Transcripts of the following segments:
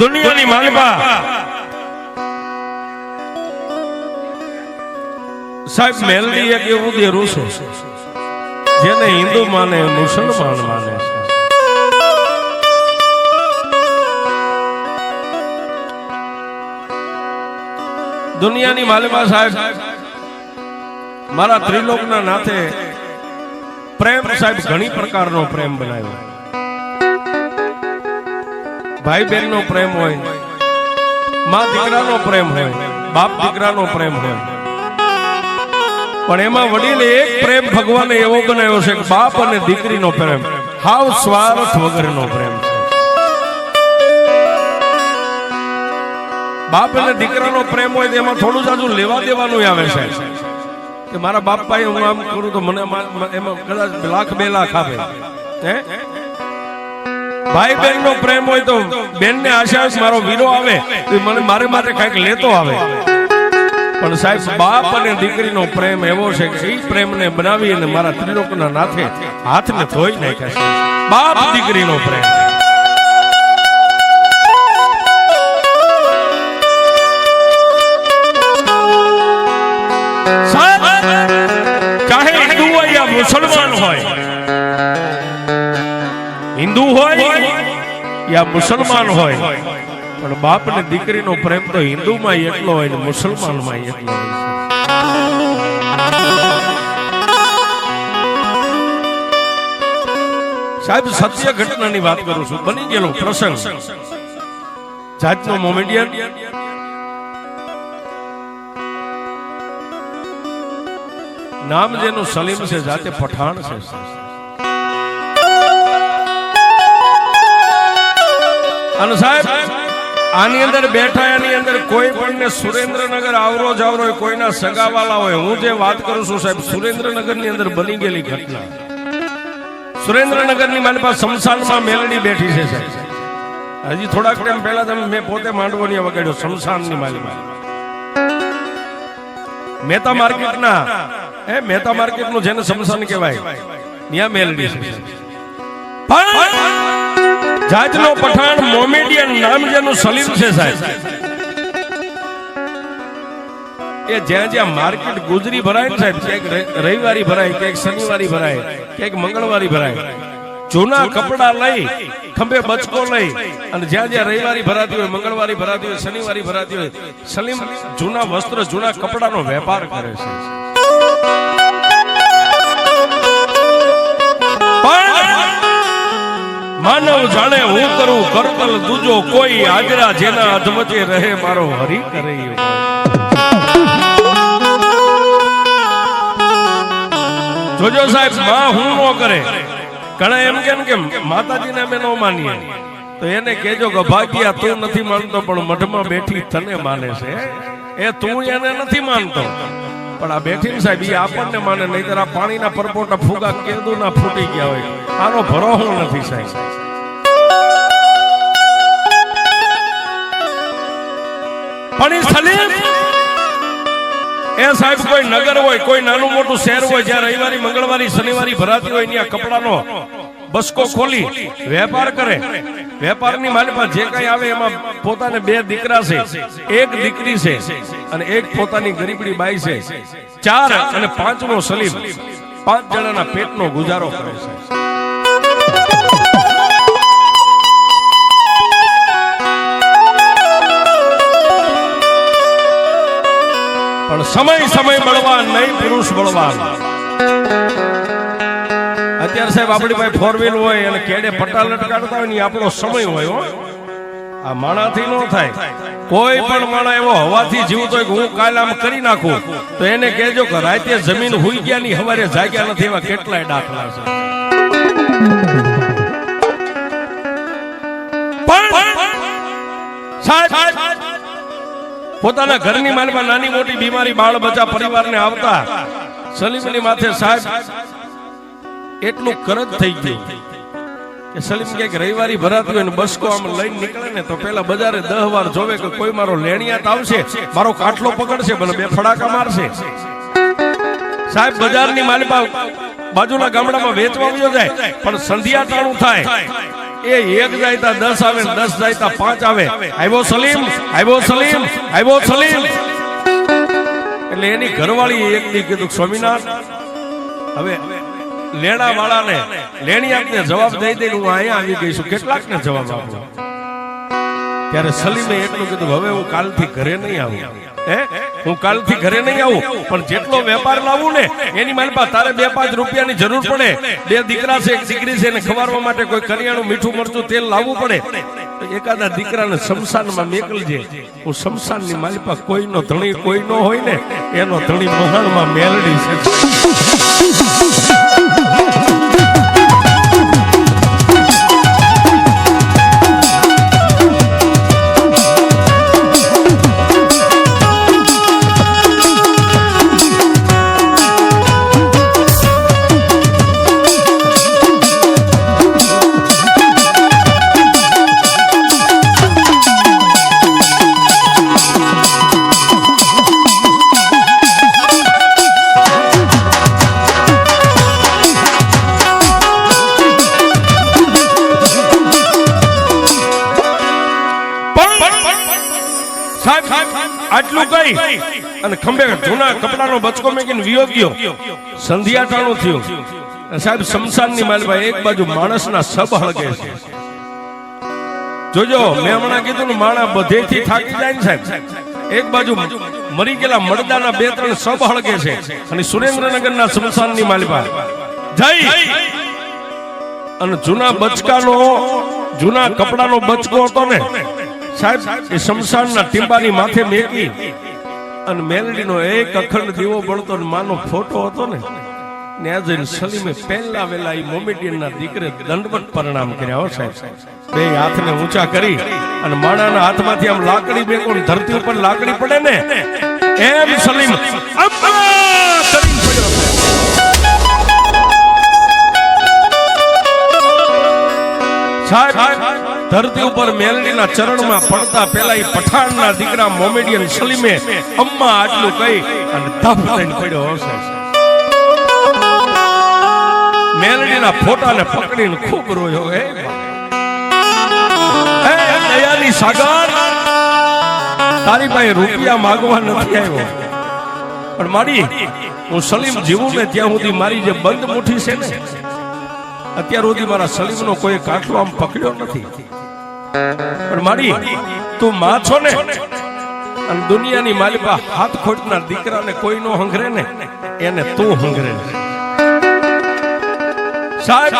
દુનિયાની માલિકા. સાહેબ મેલડી એક એવું દેરું છે જેને હિન્દુ માને મુસલમાન માને. છે દુનિયાની માલિકા સાહેબ મારા ત્રિલોકના નાથે પ્રેમ સાહેબ ઘણી પ્રકારનો પ્રેમ બનાવ્યો. ભાઈ બહેન નો પ્રેમ હોય, મા દીકરાનો પ્રેમ હોય, બાપ દીકરાનો પ્રેમ હોય. પણ એમાં વડીલે એક પ્રેમ ભગવાને એવો બનાવ્યો છે બાપ અને દીકરીનો પ્રેમ. હાવ સ્વાર્થ વગરનો પ્રેમ છે. બાપ અને દીકરાનો પ્રેમ હોય તેમાં થોડું જાજુ લેવા દેવાનું આવે છે. કે મારા બાપાએ હું આમ કરું તો મને એમાં કદાચ લાખ બે લાખ આપે. હે? ભાઈ બહેન નો પ્રેમ હોય તો બેન ને આશા મારો વીરો આવે મને મારે માટે કંઈક લેતો આવે. પણ સાહેબ, બાપ અને દીકરીનો પ્રેમ એવો છે કે એ પ્રેમને બનાવી અને મારા ત્રિલોકના નાથે હાથને ધોઈ નાખ્યા બાપ દીકરીનો પ્રેમ. મુસલમાન હોય હિન્દુ હોય યા મુસલમાન હોય. પણ બાપ ને દીકરીનો પ્રેમ તો હિન્દુમાં એટલો હોય ને મુસલમાનમાં એટલો હોય સાહેબ, સત્ય ઘટનાની વાત કરું છું. બની ગયેલો પ્રસંગ. જાતનો મોમેડિયન. નામ જેનું સલીમ છે, જાતે પઠાણ છે અને સાહેબ, આની અંદર બેઠા, એની અંદર કોઈ પણ ને સુરેન્દ્રનગર આવરો જાવરો હોય, કોઈના સગાવાલા હોય, હું જે વાત કરું છું સાહેબ સુરેન્દ્રનગરની અંદર બની ગયેલી ઘટના. સુરેન્દ્રનગરની મારી પાસે શમશાનમાં મેલડી બેઠી છે સાહેબ. હજી થોડાક ટાઈમ પહેલા તમે મેં પોતે માંડવો માંડવોની વગાડ્યો શમશાનની માલિકા. મહેતા માર્કેટના, હે, મહેતા માર્કેટનું જેને શમશાન કહેવાય, ત્યાં મેલડી છે પણ જાજનો પઠાણ મોમેડિયન નામ જેનું સલીમ છે સાહેબ. એ જ્યાં જ્યાં માર્કેટ ગુજરી ભરાય ને સાહેબ ક્યાંક રવિવારી ભરાય ક્યાંક શનિવારી ભરાય ક્યાંક મંગળવારી ભરાય. જૂના કપડા લઈ ખંભે બચકો લઈ અને જ્યાં જ્યાં રવિવારી ભરાતી હોય મંગળવારી ભરાતી હોય શનિવારી ભરાતી હોય સલીમ જૂના વસ્ત્ર જૂના કપડાનો વેપાર કરે છે. માનવ જાણે હું કરું, કરતલ દૂજો કોઈ હાજરા જેના અધવચે રહે મારો હરી કરે જોજો સાહેબ, માં હું નો કરે? ઘણા એમ કેમ કે માતાજીને અમે નો માનીએ. તો એને કેજો કે, ભાગ્યા તું નથી માનતો, પણ મઢમાં બેઠી તને માને છે. એ તું એને નથી માનતો. પણ આ બેઠી સાહેબ એ આપણને માને, નહીતર આ પાણીના પરપોટા ફુગા કેદુ ના ફૂટી ગયા હોય. આનો ભરોસો નથી સાહેબ. પણ એ સલીમ, એ સાહેબ કોઈ નગર હોય, કોઈ નાનું મોટું શહેર હોય, જ્યાં રવિવારી, મંગળવારી, શનિવારી ભરાતી હોય, ત્યાં કપડાનો બસકો ખોલી વેપાર કરે. વેપારની માલિકા જે કઈ આવે, એમાં પોતાને બે દીકરા છે, એક દીકરી છે અને એક પોતાની ગરીબડી બાઈ છે. ચાર અને પાંચમો સલીમ પાંચ જણાના પેટનો ગુજારો કરે છે. પણ સમય સમય બળવાન, નહીં પુરુષ બળવાન. અત્યારે સાહેબ આપણી પાસે ફોર વ્હીલ હોય અને કેડે પટ્ટા લટકાડતા હોય ને આપણો સમય હોય આ માણાથી ન થાય. કોઈ પણ માણા એવો હવાથી જીવતો હોય કે હું કાલે આમ કરી નાખું, તો એને કહેજો કે રાતે જમીન હુઈ ગયા ની હવારે જાગ્યા નથી એવા કેટલાય દાખલા છે. પોતાના ઘરની માલમાં નાની મોટી બીમારી બાળ બચ્ચા પરિવારને આવતા સલીમની માથે સાહેબ એટલું કરજ થઈ ગયું કે સલીમ કે રવિવારી ભરાતું હોય ને બસકો આમ લઈને નીકળે ને તો પેલા બજારે દહ વાર જોવે કે કોઈ મારો લેણિયાત આવશે, મારો કાટલો પકડશે, ભલે બે ફડાકા મારશે. સાહેબ, બજારની માલિપા બાજુના ગામડામાં વેચવા આવ્યો જાય, પણ સંધ્યા ટાણું થાય. એ એક જાયતા દસ આવે ને દસ જાયતા પાંચ આવે. આવ્યો સલીમ આવ્યો સલીમ આવ્યો સલીમ. એટલે એની ઘરવાળી એક દી કીધું સ્વામિનાથ હવે લેણા વાળાને આપને જવાબ દઈ દઈને હું અહીંયા આવી ગઈ છું. કેટલાકને જવાબ આપું? ત્યારે સલીમે એટલું કીધું, હવે હું કાલથી ઘરે નહીં આવું. હે? હું કાલથી ઘરે નહીં આવું, પણ જેટલો વેપાર લાવું ને, એની મારી પાસે તારે બે પાંચ રૂપિયાની જરૂર પડે. બે દીકરા છે, એક દીકરી છે, એને ખવારવા માટે કોઈ કરિયાણું, મીઠું, મરચું, તેલ લાવવું પડે. એકાદા દીકરાને શમશાનમાં મેકલજે. હું શમશાનની પાસે કોઈનો ધણી કોઈ નો હોય ને, એનો ધણી મહાણમાં મેલડી છે. જૂના કપડાનો બચકો મેકીને વિયો ગયો. સંધ્યાટાણું થયું. સાહેબ શમશાનની માલમાં એક બાજુ માણસના સબ હળગે છે. જોજો, મેં હમણાં કીધું ને માણા બધેથી થાકી જાય ને સાહેબ. એક બાજુ મરી ગયેલા મરદાના બે ત્રણ સબ હળગે છે અને સુરેન્દ્રનગરના શમશાનની ની જઈ અને જૂના બચકાનો, જૂના કપડાનો બચકો હતો ને. સાહેબ, એ શમશાનના ટીંબાની માથે મેકી અને મેલડીનો એક અખંડ દીવો બળતો માનો ફોટો હતો ને હાથમાંથી આમ લાકડી ને ધરતી ઉપર લાકડી પડે ને? એમ સલીમ સાહેબ ધરતી ઉપર મેલડીના ચરણમાં પડતા પહેલા એ પઠાણના દીકરા મોમેડિયન સલીમે અમ્મા આટલું કહી અને ધપ થઈને પડ્યો હશે. મેલડીના ફોટાને પકડીને ખૂબ રોયો, હે દયાની સાગર, તારી પાસે રૂપિયા માંગવા નથી આવ્યો. પણ મારી, હું સલીમ જીવું ને ત્યાં સુધી મારી જે બંધ મુઠ્ઠી છે ને અત્યાર સુધી મારા સલીમનો કોઈ કાટલો આમ પકડ્યો નથી. પણ મારી, તું માં છો ને? અને દુનિયાની માલિકા હાથ ખોટના દીકરાને કોઈ નો હંગરે ને? એને તું હંગરે સાહેબ,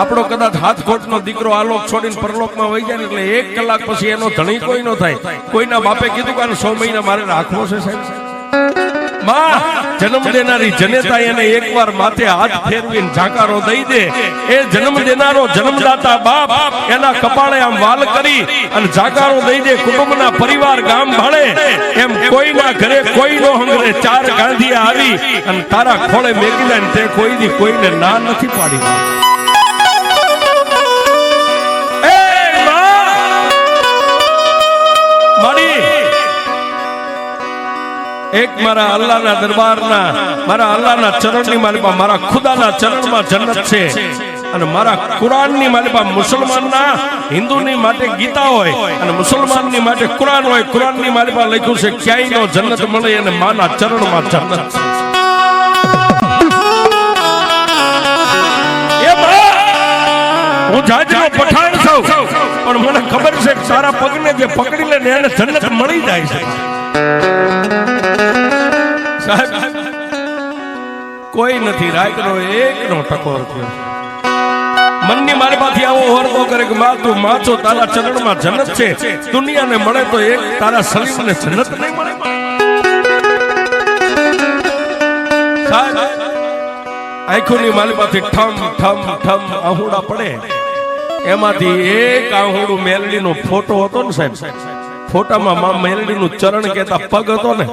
આપણો કદાચ હાથ ખોટનો દીકરો આલોક છોડીને પરલોકમાં વહી જાય એટલે એક કલાક પછી એનો ધણી કોઈ નો થાય. કોઈના બાપે કીધું કે સો મહિના મારે રાખવો છે સાહેબ? માં, જન્મ દેનારી જનેતા એને એકવાર માથે હાથ ફેરવીને ઝાંકારો દઈ દે. એ જન્મ દેનારો જન્મદાતા બાપ એના કપાળે આમ વાલ કરી અને ઝાકારો દઈ દે કુટુંબના પરિવાર ગામ ભાળે એમ કોઈના ઘરે કોઈનો હંગરે. ચાર ગાંધી આવી અને તારા ખોળે મેકી લઈને તે કોઈ દી કોઈને ના નથી પાડી. એક મારા અલ્લાહના દરબારના, મારા અલ્લાહના ચરણની માલિપા મારા ખુદાના ચરણમાં જન્નત છે. અને મારા કુરાનની માલિપા મુસલમાનના હિન્દુની માટે ગીતા હોય, અને મુસલમાનની માટે કુરાન હોય, કુરાનની માલિપા લખ્યું છે ક્યાંય નો જન્નત મળે અને માના ચરણમાં જન્નત હું જાજનો પઠાણ છું, પણ મને ખબર છે સારા પગને જે પકડી લે ને એને જન્નત મળી જાય છે. સાહેબ કોઈ નથી, રાતનો એકનો ટકોર થયો. મનની મારી પાથી આવો હોરતો કરે કે માં, તું માં છો તારા ચરણમાં જન્નત છે. દુનિયાને મળે તો એક તારા સલીમને જન્નત નહીં મળે. આંખોની મારી પાથી ઠમ ઠમ ઠમ આહુડા પડે. એમાંથી એક આહુડું મેલડીનો ફોટો હતો ને સાહેબ? ફોટામાં માં મેલડીનું ચરણ કહેતા પગ હતો ને?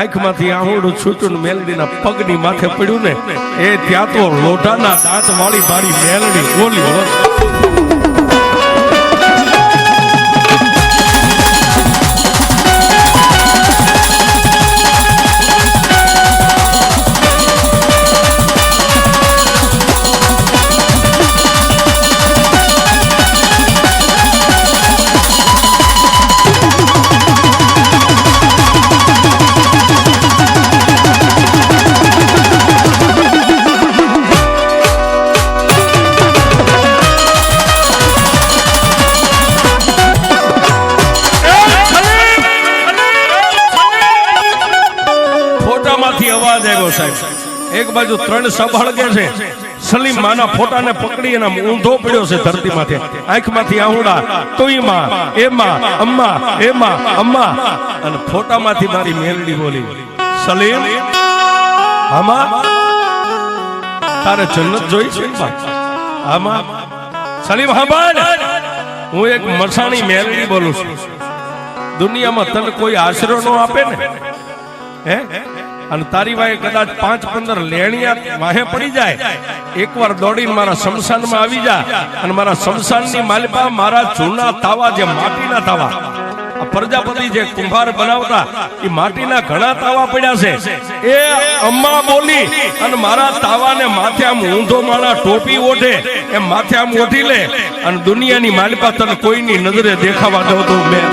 આંખમાંથી આંગળું છૂટું મેલડીના પગની માથે પડ્યું ને, એ ત્યાં તો લોઢાના દાંત વાળી બારી મેલડી બોલી એક બાજુ ત્રણ કે છે. સલીમ માના ફોટાને પકડી એના ઊંધો પડ્યો છે ધરતી માથે આંખમાંથી આહુડા તોઈમાં એમાં, અમ્મા એમાં, અમ્મા. અને ફોટામાંથી મારી મેલડી બોલી, સલીમ, આમાં? તારે જન્નત જોઈ છે આમાં? સલીમ હાબાન હું એક મરસાણી મેલડી બોલું છું. દુનિયામાં તને કોઈ આશરો નો આપે ને? હે? અને તારી વાય કદાચ પાંચ, પંદર લેણિયા વાહે પડી જાય. એકવાર દોડીને મારા શમશાનમાં આવી જા અને મારા શમશાનની માલિપા મારા જૂના તાવા જે માટીના તાવા પ્રજાપતિ જે કુંભાર બનાવતા, એ માટીના ઘણા તાવા પડ્યા છે. એ અમ્મા બોલી અને મારા તાવાને માથે આમ ઊંધો માળા ટોપી ઓઢે, એમ માથે આમ ઓઢી લે અને દુનિયાની માલિપા તને કોઈની નજરે દેખાવા દઉં તો મેં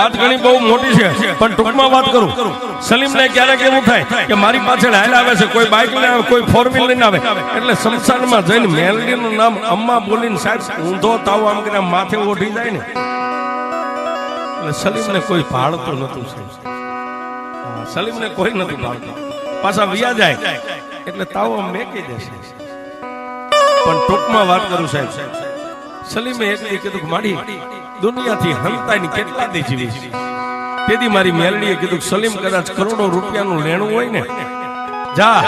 વાત ઘણી બહુ મોટી છે, પણ ટૂંકમાં વાત કરું. સલીમ ને ક્યારેક એવું થાય કે મારી પાછળ હાલ આવે છે, કોઈ બાઇક લઈને આવે, કોઈ ફોર વ્હીલ લઈને આવે. એટલે સંસારમાં જઈને મેલડીનું નામ અમ્મા બોલીને સાહેબ ઊંધો તાવ આમ કરીને માથે ઓઢી જાય ને. એટલે સલીમને કોઈ ભાળતું નતું સાહેબ. સલીમને કોઈ નથી ભાળતું. પાછા વિયા જાય. એટલે તાવ મેકી દેશે પણ ટૂંકમાં વાત કરું, સાહેબ. સલીમે એક દી કીધું માડી, દુનિયાથી હંતાની કેટલા દી જીવી તેથી મારી મેલડીએ કીધું સલીમ કદાચ કરોડો રૂપિયાનું લેણું હોય ને, જા,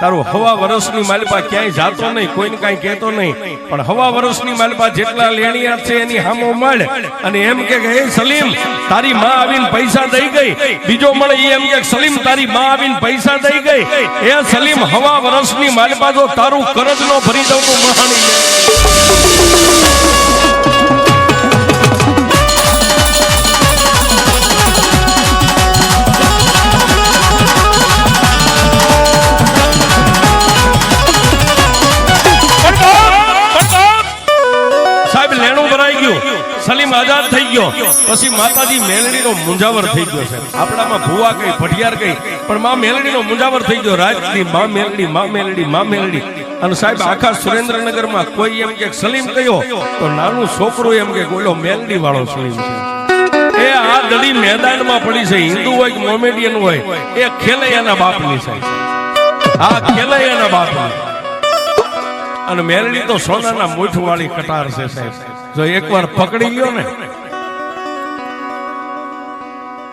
તારું હવા વર્ષની માલિપા ક્યાંય જાતો નહીં, કોઈને કાંઈ કહેતો નહીં, પણ હવા વર્ષની માલિપા જેટલા લેણિયા છે એની હામો મળ. અને એમ કે હે સલીમ, તારી માં આવીને પૈસા દઈ ગઈ. બીજો મળે એ એમ કે, સલીમ, તારી માં આવીને પૈસા દઈ ગઈ. એ સલીમ, હવા વર્ષની માલિપા જો તારું કરજ નો ભરી દઉં તો મહાણી પછી માતાજી મેલડીનો મુંજાવર થઈ ગયો છે. આપણામાં ભુવા કઈ ભટિયાર કઈ પણ માં મેલડીનો મુંજાવર થઈ ગયો. રાજની માં મેલડી માં મેલડી માં મેલડી અને સાહેબ, આખા સુરેન્દ્રનગરમાં કોઈ એમ કે સલીમ કયો, તો નાનું છોકરું એમ કે ઓલો મેલડી વાળો સલીમ છે. એ આ દડી મેદાનમાં પડી છે, હિન્દુ હોય કે મોમેડિયન હોય, એ ખેલૈયાના બાપની છે. આ ખેલૈયાના બાપની. અને મેલડી તો સોનાના મૂઠ વાળી કટાર છે, સાહેબ. જો એકવાર પકડી ગયો ને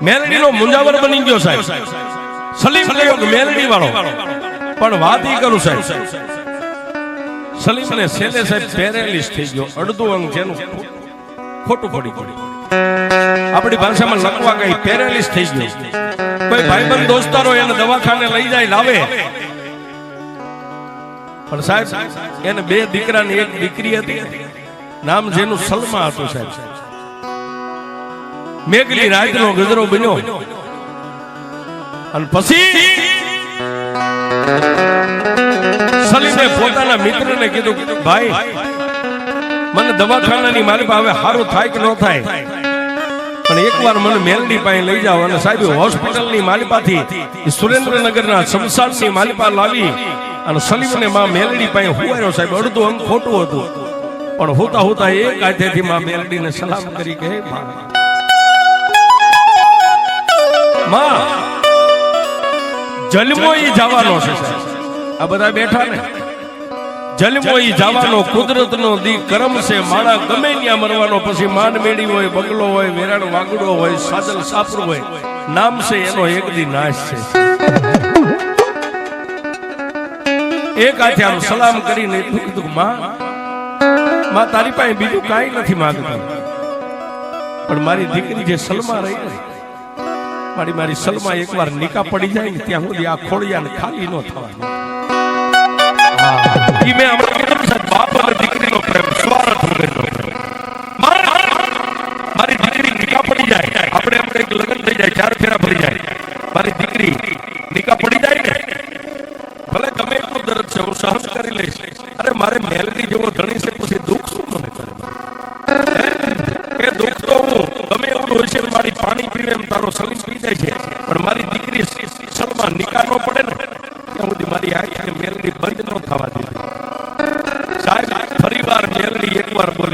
મેરડીનો મુંજાવર બની ગયો સાહેબ. સલીમ કયો મેલડી વાળો પણ વાત ઈ કરું સાહેબ. સલીમ ને સેલે સાહેબ પેરેલિસ થઈ ગયો. અડધું અંગ જેનું ખોટું પડી પડ્યું આપણી ભાષામાં લખવા ગઈ પેરેલિસ થઈ ગયો. કોઈ ભાઈબંધ દોસ્તારો એને દવાખાને લઈ જાય લાવે. પણ સાહેબ એને બે દીકરા ની એક દીકરી હતી. નામ જેનું સલમા હતું સાહેબ. મેઘલી રાતનો ગજરો બન્યો. અને પછી સલીમે પોતાના મિત્રને કીધું, ભાઈ, મને દવાખાનાની મારી પાસે સારું થાય કે ન થાય? પણ એકવાર મને મેલડી પાસે લઈ જાઓ. અને સાહેબ હોસ્પિટલની માલિપાથી સુરેન્દ્રનગરના શમશાનની માલિપા લાવી અને સલીમને માં મેલડી પાસે હુવાયો સાહેબ, અડધું અંગ ખોટું હતું. પણ હોતા હોતા એક હાથેથી માં મેલડીને સલામ કરી કે, "હે માં જલમો ઈ જવાનો છે. આ બધા બેઠા ને? જન્મો ઈ જવાનો કુદરતનો દી કરમ છે. માણા ગમે ત્યાં મરવાનો પછી માંડ મેળી હોય બગલો હોય વેરાણ વાગડો હોય સાદલ સાપરું હોય. નામ છે એનો એક દી નાશ છે. એક હાથે આમ સલામ કરીને કીધું કે માં માં તારી પાસે બીજું કાંઈ નથી માંગતા. પણ મારી દીકરી જે સલમા રહી ને મારી મારી સલમાં એકવાર નિકા પડી જાય ને ત્યાં સુધી આ ખોળિયા ને ખાલી ન થવાનું. દીકરી નિકા પડી જાય, આપણે આપણે એક લગ્ન થઈ જાય, ચાર ફેરા ભરી જાય. મારી દીકરી નિકા પડી જાય ભલે ગમે એટલું દર્દ છે, હું કરી લઈશ. અરે મારે મેલડી જેવું પીને એમ તારો સલીમ પી જાય છે. પણ મારી દીકરી સલમા નિકાલવો પડે ને, ત્યાં સુધી મારી આંખની મેલડી બંધ ન થવા દીધી. સાહેબ ફરી વાર મેલડી એકવાર બોલી